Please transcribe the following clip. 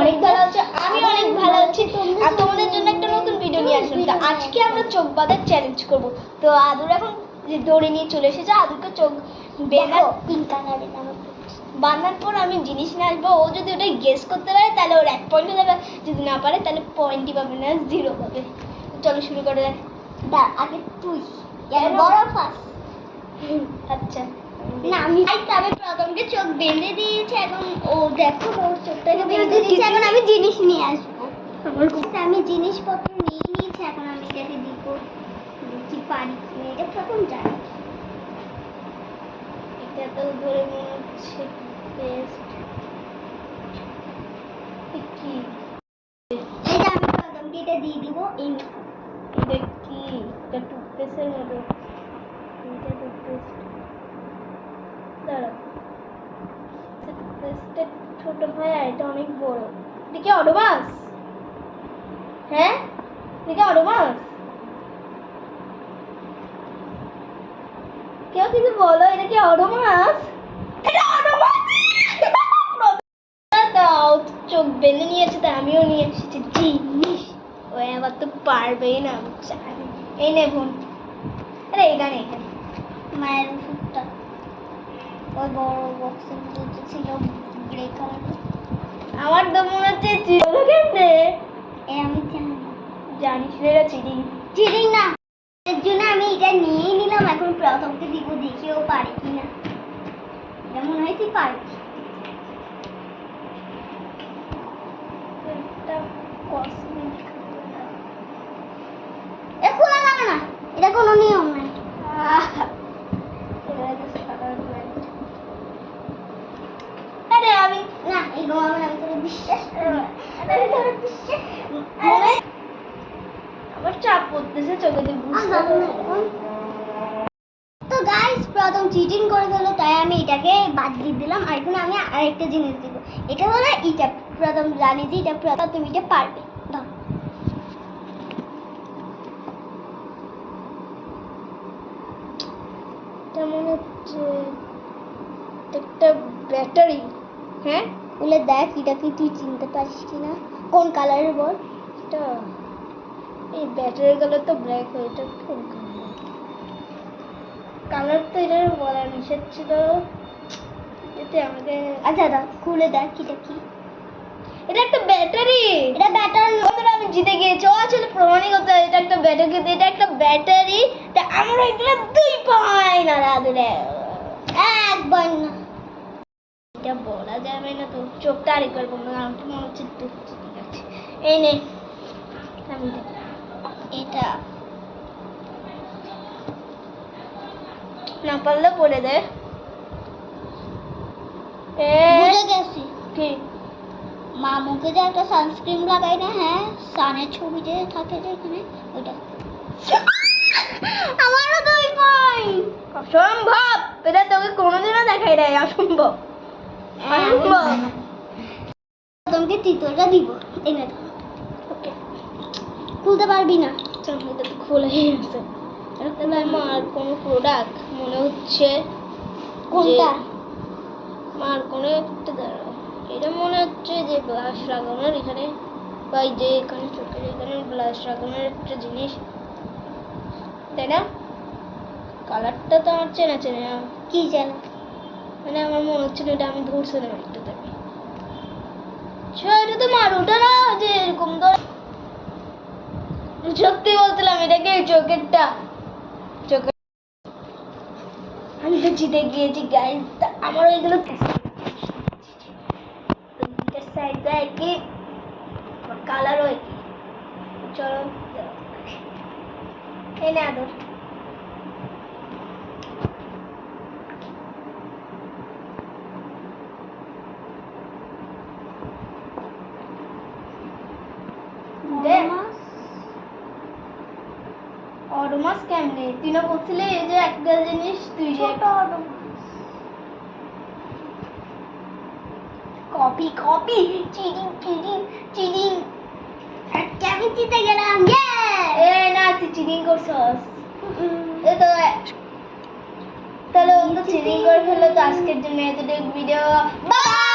অনেক ভালো আছো আমি অনেক ভালো আছি। আর তোমাদের জন্য একটা নতুন ভিডিও নিয়ে আসলাম। তো আজকে আমরা চোখ বাঁধার চ্যালেঞ্জ করব। তো আদুর এখন যে দড়ি নিয়ে চলে এসেছে আদুকে চোখ বেঁধা পিঙ্ক কালারের বাঁধার পর আমি জিনিস নিয়ে আসব। ও যদি ওটা গেস করতে পারে তাহলে ওর এক পয়েন্ট দেবে। যদি না পারে তাহলে পয়েন্টই পাবে না জিরো পাবে। চলো শুরু করে দেখ আগে তুই? বড় ফার্স্ট আচ্ছা। না আমি তবে প্রথমকে চোখ বেঁধে দিয়েছে এখন ও দেখো ওর চোখটাকে বেঁধে দিয়েছে এখন আমি জিনিস নিয়ে আসব। আচ্ছা, আমি জিনিসপত্র নিয়ে নিয়েছি এখন আমি এটাকে দিব। কি পারি এটা প্রথম জানি। এটা তো ধরে মনে হচ্ছে পেস্ট কি এই আমি প্রথমকে এটা দিয়ে দিব। এই এটা কি? এটা টুথপেস্টের মতো এটা টুথপেস্ট দাঁড়া টুথপেস্টের ছোট ভাই আর এটা অনেক বড়। এটা কি অডোমাস হ্যাঁ? এটা কি অডোমাস কেউ কিছু বলো, এটা কি অডোমাস এটা চোখ বেঁধে নিয়েছে তাই আমিও নিয়ে এসেছি। জিনিস, ও এবার তো পারবেই না, আমি। এই নে আরে এখানে এখানে মায়ের ওষুধটা। ওই বড় বক্সের মধ্যে ছিল। আমার তো মনে হচ্ছে আমি জানি জানিস রে চিনি চিনি না। এর জন্য আমি এটা নিয়েই নিলাম এখন প্রথমকে দিব দেখি ও পারে মনে হয় তুই খোলা যাবে না। এটা কোনো নিয়ম নাই আরে আমি না এই ঘুমাবে না আমি তোকে বিশ্বাস করি আমি তোকে বিশ্বাস আমার চাপ পড়তেছে চোখে দিয়ে বুঝতে পারছি না। তো গাইস প্রথম চিটিং করে গেল তাই আমি এটাকে বাদ দিয়ে দিলাম। আর এখন আমি আরেকটা জিনিস দিব। এটা হলো এটা। প্রথম জানি যে এটা প্রথম তুমি এটা পারবে। মনে হচ্ছে একটা ব্যাটারি হ্যাঁ? বলে দেখ এটা কি তুই চিনতে পারিস কিনা? কোন কালারের বল? এটা এই ব্যাটারি কালার তো ব্ল্যাক হয় এটা কোন কালার তো এটা বলার নিষেধ ছিল। এতে আমাকে আচ্ছা দাও খুলে দেখ এটা কি? এটা একটা ব্যাটারি এটা ব্যাটার বন্ধুরা আমি জিতে গিয়েছি। ও আসলে প্রমাণই করতে হয় এটা একটা ব্যাটারি কিন্তু এটা একটা ব্যাটারি তা আমার এগুলো দুই পয়েন্ট আর আদুরে। একবার না। এটা বলা যাবে না তো চোখটা আরেকবার বন্ধ আমাকে মনে হচ্ছে তো ঠিক আছে এই নে এটা। না পারলে বলে দে। এ গেছি। কি? মা মুখে যে একটা সানস্ক্রিন লাগাই না হ্যাঁ সানের ছবি যে থাকে যে এখানে ওইটা। আমারও দুই পয়েন্ট অসম্ভব! এটা তোকে কোনোদিনও দেখাই নাই অসম্ভব। তোমাকে তৃতীয়টা দিব ওকে। খুলতে পারবি না। এটা তো খোলাই আছে তাহলে কোনো প্রোডাক্ট মনে হচ্ছে কোনটা? আমার কোনো একটা দাঁড়াও। এটা মনে হচ্ছে যে ব্লাশ লাগানোর এখানে বা যে এখানে চোখের এখানে ব্লাশ লাগানোর একটা জিনিস। তাই না? কালারটা তো আমার চেনা চেনা। কি জানো? মানে আমার মনে হচ্ছে না এটা আমি ধরছিলাম একটা থেকে এটা তো মারুটা না যে এরকম ধর সত্যি বলছিলাম এটাকে চোখেরটা? চোখের আমি তো জিতে গিয়েছি আমার চলো এই না আদর। অডোমাস কেমনে? না বলছিলি এই যে একটা জিনিস তুই যে copy copy! Cheating cheating cheating আজকে আমি জিতে গেলাম এ না তুই চিটিং করছস। এ তো তাহলে তো চিটিং করে ফেলল তো আজকের জন্য এতটুকু ভিডিও বাই